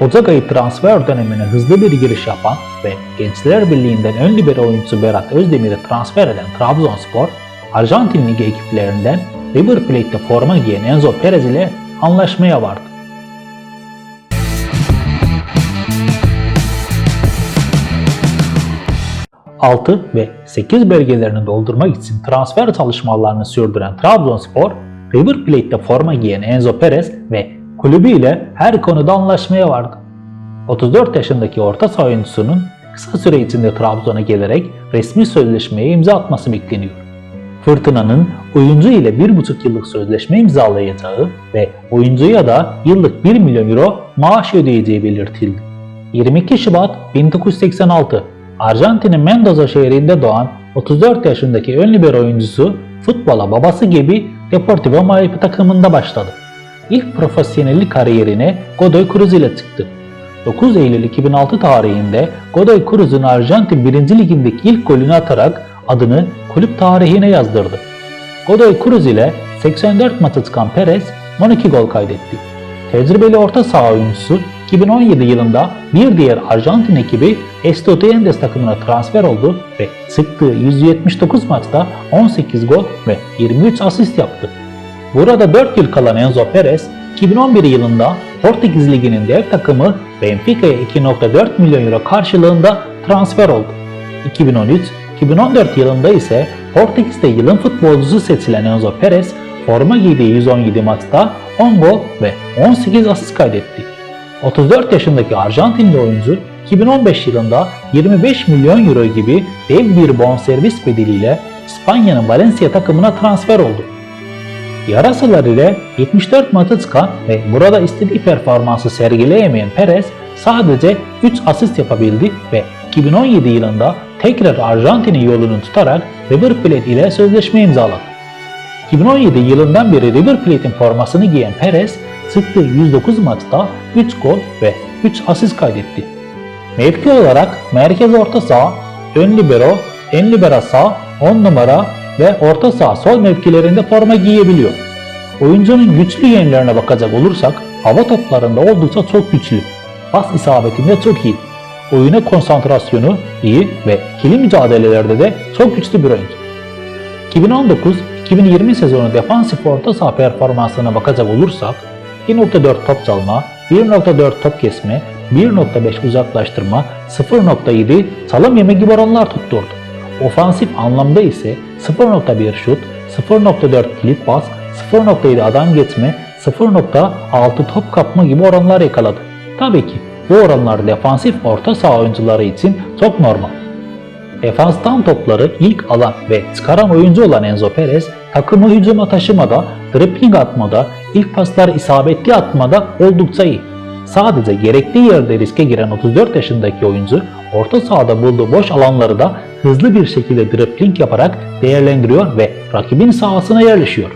Ocak ayı transfer dönemine hızlı bir giriş yapan ve Gençler Birliği'nden ön libero oyuncusu Berat Özdemir'i transfer eden Trabzonspor, Arjantin Ligi ekiplerinden River Plate'de forma giyen Enzo Perez ile anlaşmaya vardı. 6 ve 8 bölgelerini doldurmak için transfer çalışmalarını sürdüren Trabzonspor, River Plate'de forma giyen Enzo Perez ve kulübü ile her konuda anlaşmaya vardı. 34 yaşındaki orta saha oyuncusunun kısa süre içinde Trabzon'a gelerek resmi sözleşmeye imza atması bekleniyor. Fırtına'nın oyuncu ile 1,5 yıllık sözleşme imzalayacağı ve oyuncuya da yıllık 1 milyon euro maaş ödeyeceği belirtildi. 22 Şubat 1986 Arjantin'in Mendoza şehrinde doğan 34 yaşındaki ön libero oyuncusu futbola babası gibi Deportivo Maipi takımında başladı. İlk profesyonellik kariyerine Godoy Cruz ile çıktı. 9 Eylül 2006 tarihinde Godoy Cruz'un Arjantin 1. Ligindeki ilk golünü atarak adını kulüp tarihine yazdırdı. Godoy Cruz ile 84 maça çıkan Perez 12 gol kaydetti. Tecrübeli orta saha oyuncusu 2017 yılında bir diğer Arjantin ekibi Estudiantes takımına transfer oldu ve sıktığı 179 maçta 18 gol ve 23 asist yaptı. Burada 4 yıl kalan Enzo Perez, 2011 yılında Portekiz Ligi'nin dev takımı Benfica'ya 2.4 milyon euro karşılığında transfer oldu. 2013-2014 yılında ise Portekiz'de yılın futbolcusu seçilen Enzo Perez, forma giydiği 117 maçta 10 gol ve 18 asist kaydetti. 34 yaşındaki Arjantinli oyuncu 2015 yılında 25 milyon euro gibi dev bir bonservis bedeliyle İspanya'nın Valencia takımına transfer oldu. Yarasalar ile 74 maça çıkan ve burada istediği performansı sergileyemeyen Perez sadece 3 asist yapabildi ve 2017 yılında tekrar Arjantin'in yolunu tutarak River Plate ile sözleşme imzaladı. 2017 yılından beri River Plate'in formasını giyen Perez, sıktığı 109 maçta 3 gol ve 3 asist kaydetti. Mevki olarak merkez orta saha, ön libero, en libero sağ, 10 numara ve orta saha sol mevkilerinde forma giyebiliyor. Oyuncunun güçlü yönlerine bakacak olursak hava toplarında oldukça çok güçlü. Pas isabetinde çok iyi. Oyuna konsantrasyonu iyi ve ikili mücadelelerde de çok güçlü bir oyuncu. 2019-2020 sezonu defansif orta saha performansına bakacak olursak 1.4 top çalma, 1.4 top kesme, 1.5 uzaklaştırma, 0.7 çalım yeme gibi oranlar tutturdu. Ofansif anlamda ise 0.1 şut, 0.4 kilit pas, 0.7 adam geçme, 0.6 top kapma gibi oranlar yakaladı. Tabii ki bu oranlar defansif orta saha oyuncuları için çok normal. Defanstan topları ilk alan ve çıkaran oyuncu olan Enzo Perez, takımı hücuma taşımada, dribbling atmada, ilk pasları isabetli atmada oldukça iyi. Sadece gerektiği yerde riske giren 34 yaşındaki oyuncu, orta sahada bulduğu boş alanları da hızlı bir şekilde dribbling yaparak değerlendiriyor ve rakibin sahasına yerleşiyor.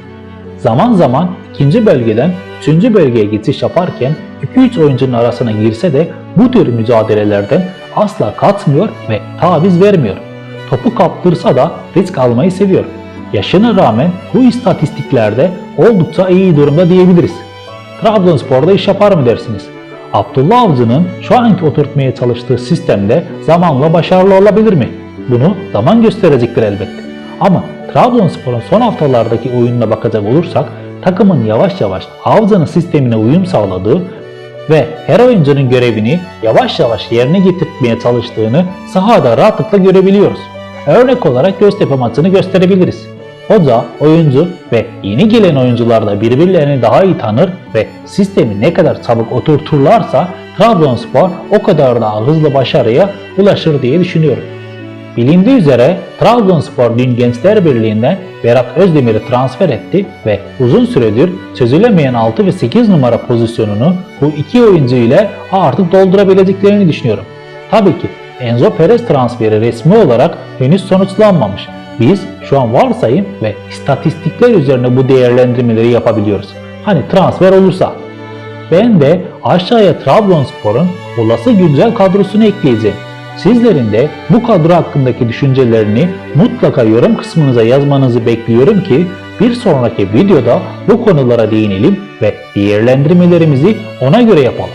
Zaman zaman ikinci bölgeden üçüncü bölgeye geçiş yaparken 2-3 oyuncunun arasına girse de bu tür mücadelelerden asla katmıyor ve taviz vermiyor. Topu kaptırsa da risk almayı seviyor. Yaşına rağmen bu istatistiklerde oldukça iyi durumda diyebiliriz. Trabzonspor'da iş yapar mı dersiniz? Abdullah Avcı'nın şu anki oturtmaya çalıştığı sistemde zamanla başarılı olabilir mi? Bunu zaman gösterecektir elbette. Ama Trabzonspor'un son haftalardaki oyununa bakacak olursak takımın yavaş yavaş Avcı'nın sistemine uyum sağladığı ve her oyuncunun görevini yavaş yavaş yerine getirmeye çalıştığını sahada rahatlıkla görebiliyoruz. Örnek olarak Göztepe maçını gösterebiliriz. Hoca, oyuncu ve yeni gelen oyuncular da birbirlerini daha iyi tanır ve sistemi ne kadar çabuk oturturlarsa Trabzonspor o kadar daha hızlı başarıya ulaşır diye düşünüyorum. Bilindiği üzere Trabzonspor dün Gençler Birliği'nden Berat Özdemir'i transfer etti ve uzun süredir çözülemeyen 6 ve 8 numara pozisyonunu bu iki oyuncu ile artık doldurabileceklerini düşünüyorum. Tabii ki Enzo Perez transferi resmi olarak henüz sonuçlanmamış. Biz şu an varsayım ve istatistikler üzerine bu değerlendirmeleri yapabiliyoruz. Hani transfer olursa. Ben de aşağıya Trabzonspor'un olası güncel kadrosunu ekleyeceğim. Sizlerin de bu kadro hakkındaki düşüncelerini mutlaka yorum kısmınıza yazmanızı bekliyorum ki bir sonraki videoda bu konulara değinelim ve değerlendirmelerimizi ona göre yapalım.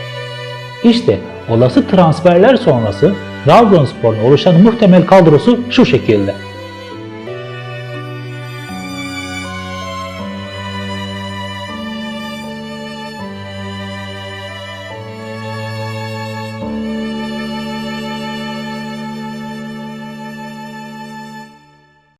İşte olası transferler sonrası Trabzonspor'un oluşan muhtemel kadrosu şu şekilde.